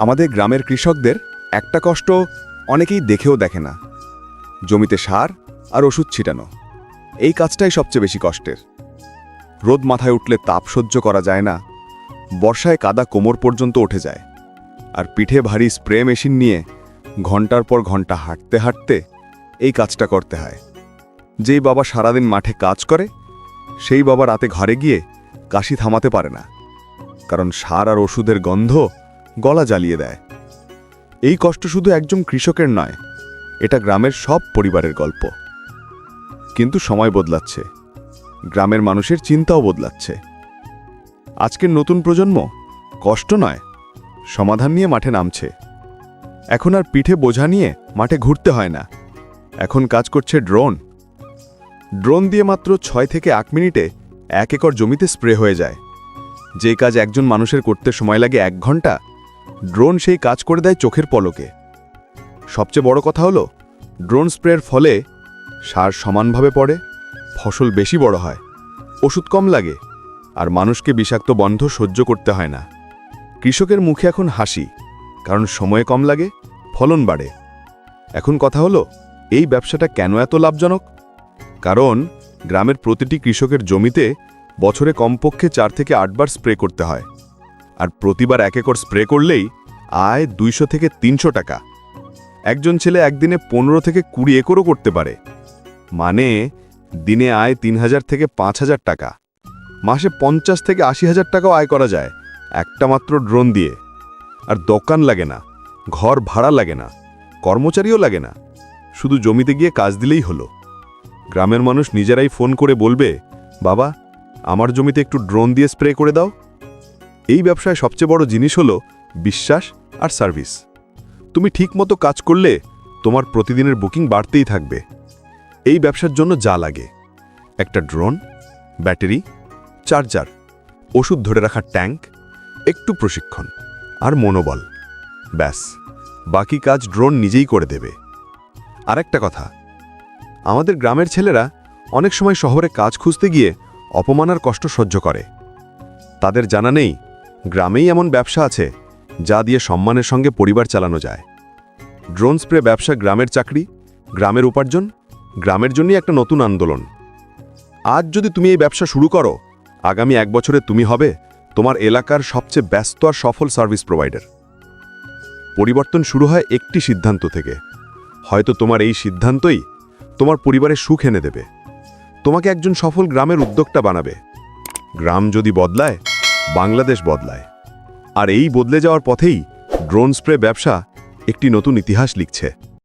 আমাদের গ্রামের কৃষকদের একটা কষ্ট অনেকেই দেখেও দেখে না। জমিতে সার আর ওষুধ ছিটানো, এই কাজটাই সবচেয়ে বেশি কষ্টের। রোদ মাথায় উঠলে তাপ সহ্য করা যায় না, বর্ষায় কাদা কোমর পর্যন্ত উঠে যায়, আর পিঠে ভারী স্প্রে মেশিন নিয়ে ঘণ্টার পর ঘণ্টা হাঁটতে হাঁটতে এই কাজটা করতে হয়। যেই বাবা সারাদিন মাঠে কাজ করে, সেই বাবা রাতে ঘরে গিয়ে কাশি থামাতে পারে না, কারণ সার আর ওষুধের গন্ধ গলা জ্বালিয়ে দেয়। এই কষ্ট শুধু একজন কৃষকের নয়, এটা গ্রামের সব পরিবারের গল্প। কিন্তু সময় বদলাচ্ছে, গ্রামের মানুষের চিন্তাও বদলাচ্ছে। আজকের নতুন প্রজন্ম কষ্ট নয়, সমাধান নিয়ে মাঠে নামছে। এখন আর পিঠে বোঝা নিয়ে মাঠে ঘুরতে হয় না। এখন কাজ করছে ড্রোন। ড্রোন দিয়ে মাত্র ছয় থেকে আট মিনিটে এক একর জমিতে স্প্রে হয়ে যায়। যে কাজ একজন মানুষের করতে সময় লাগে এক ঘণ্টা ড্রোন সেই কাজ করে দেয় চোখের পলকে। সবচেয়ে বড় কথা হলো, ড্রোন স্প্রের ফলে সার সমানভাবে পড়ে, ফসল বেশি বড় হয়, ওষুধ কম লাগে, আর মানুষকে বিষাক্ত বন্ধ সহ্য করতে হয় না। কৃষকের মুখে এখন হাসি, কারণ সময় কম লাগে, ফলন বাড়ে। এখন কথা হলো, এই ব্যবসাটা কেন এত লাভজনক? কারণ গ্রামের প্রতিটি কৃষকের জমিতে বছরে কমপক্ষে চার থেকে আটবার স্প্রে করতে হয়। আর প্রতিবার এক একর স্প্রে করলেই আয় দুইশো থেকে তিনশো টাকা। একজন ছেলে একদিনে পনেরো থেকে কুড়ি একরও করতে পারে। মানে দিনে আয় তিন হাজার থেকে পাঁচ হাজার টাকা। মাসে পঞ্চাশ থেকে আশি হাজার টাকাও আয় করা যায়, একটা মাত্র ড্রোন দিয়ে। আর দোকান লাগে না, ঘর ভাড়া লাগে না, কর্মচারীও লাগে না। শুধু জমিতে গিয়ে কাজ দিলেই হলো। গ্রামের মানুষ নিজেরাই ফোন করে বলবে, বাবা, আমার জমিতে একটু ড্রোন দিয়ে স্প্রে করে দাও। এই ব্যবসায় সবচেয়ে বড় জিনিস হলো বিশ্বাস আর সার্ভিস। তুমি ঠিকমতো কাজ করলে তোমার প্রতিদিনের বুকিং বাড়তেই থাকবে। এই ব্যবসার জন্য যা লাগে। একটা ড্রোন, ব্যাটারি, চার্জার, ওষুধ ধরে রাখার ট্যাঙ্ক, একটু প্রশিক্ষণ আর মনোবল। ব্যাস, বাকি কাজ ড্রোন নিজেই করে দেবে। আর একটা কথা, আমাদের গ্রামের ছেলেরা অনেক সময় শহরে কাজ খুঁজতে গিয়ে অপমানার কষ্ট সহ্য করে। তাদের জানা নেই গ্রামেই এমন ব্যবসা আছে যা দিয়ে সম্মানের সঙ্গে পরিবার চালানো যায়। ড্রোন স্প্রে ব্যবসা গ্রামের চাকরি, গ্রামের উপার্জন, গ্রামের জন্যই একটা নতুন আন্দোলন। আজ যদি তুমি এই ব্যবসা শুরু করো, আগামী এক বছরে তুমি হবে তোমার এলাকার সবচেয়ে ব্যস্ত আর সফল সার্ভিস প্রোভাইডার। পরিবর্তন শুরু হয় একটি সিদ্ধান্ত থেকে। হয়তো তোমার এই সিদ্ধান্তই তোমার পরিবারের সুখ এনে দেবে। তোমাকে একজন সফল গ্রামের উদ্যোক্তা বানাবে। গ্রাম যদি বদলায় বাংলাদেশ বদলায়। আর এই বদলে যাওয়ার পথেই ড্রোন স্প্রে ব্যবসা একটি নতুন ইতিহাস লিখছে।